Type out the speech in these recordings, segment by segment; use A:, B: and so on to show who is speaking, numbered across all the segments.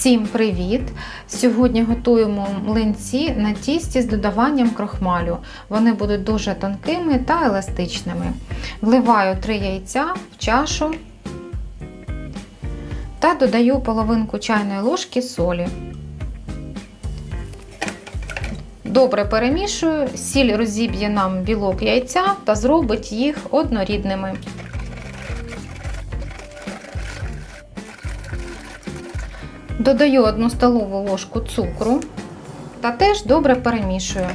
A: Всім привіт! Сьогодні готуємо млинці на тісті з додаванням крохмалю. Вони будуть дуже тонкими та еластичними. Вливаю 3 яйця в чашу та додаю половинку чайної ложки солі. Добре перемішую, сіль розіб'є нам білок яйця та зробить їх однорідними. Додаю 1 столову ложку цукру та теж добре перемішую.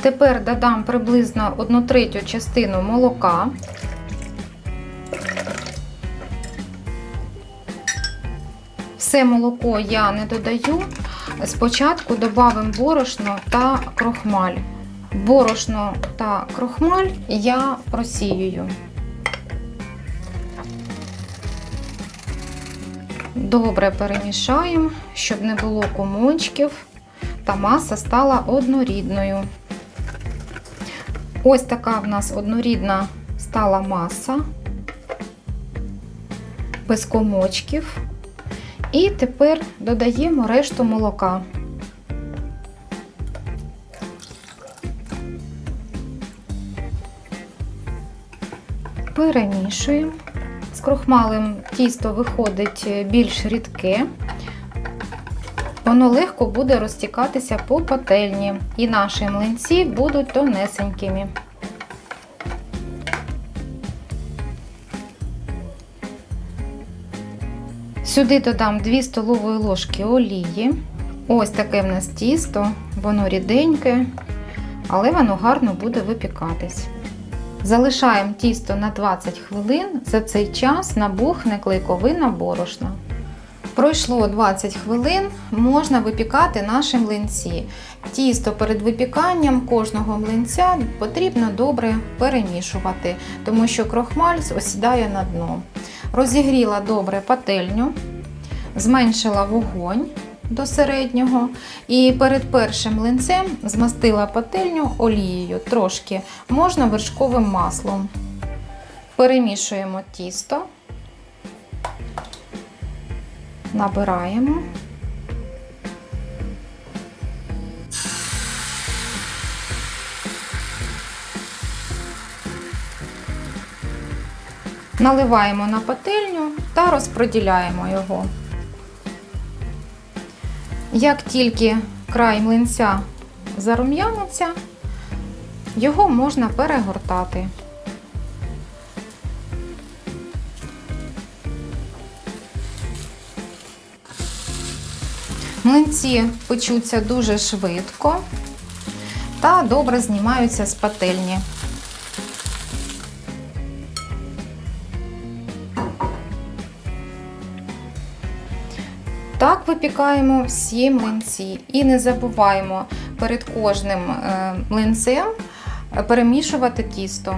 A: Тепер додам приблизно 1 третю частину молока. Все молоко я не додаю. Спочатку додамо борошно та крохмаль. Борошно та крохмаль я просіюю. Добре перемішаємо, щоб не було комочків та маса стала однорідною. Ось така в нас однорідна стала маса, без комочків. І тепер додаємо решту молока. Перемішуємо. З крохмалем тісто виходить більш рідке, воно легко буде розтікатися по пательні, і наші млинці будуть тонесенькими. Сюди додам 2 столові ложки олії. Ось таке в нас тісто, воно ріденьке, але воно гарно буде випікатись. Залишаємо тісто на 20 хвилин. За цей час набухне клейковина борошна. Пройшло 20 хвилин, можна випікати наші млинці. Тісто перед випіканням кожного млинця потрібно добре перемішувати, тому що крохмаль осідає на дно. Розігріла добре пательню, зменшила вогонь до середнього. І перед першим млинцем змастила пательню олією трошки, можна вершковим маслом. Перемішуємо тісто, набираємо. Наливаємо на пательню та розподіляємо його. Як тільки край млинця зарум'яниться, його можна перегортати. Млинці печуться дуже швидко та добре знімаються з пательні. Так випікаємо всі млинці. І не забуваємо перед кожним е, млинцем перемішувати тісто.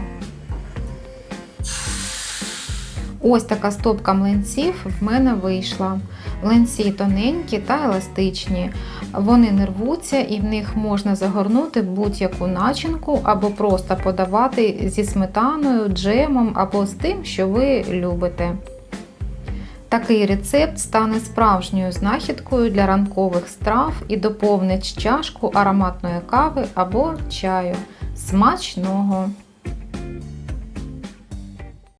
A: Ось така стопка млинців в мене вийшла. Млинці тоненькі та еластичні. Вони не рвуться і в них можна загорнути будь-яку начинку або просто подавати зі сметаною, джемом або з тим, що ви любите. Такий рецепт стане справжньою знахідкою для ранкових страв і доповнить чашку ароматної кави або чаю. Смачного!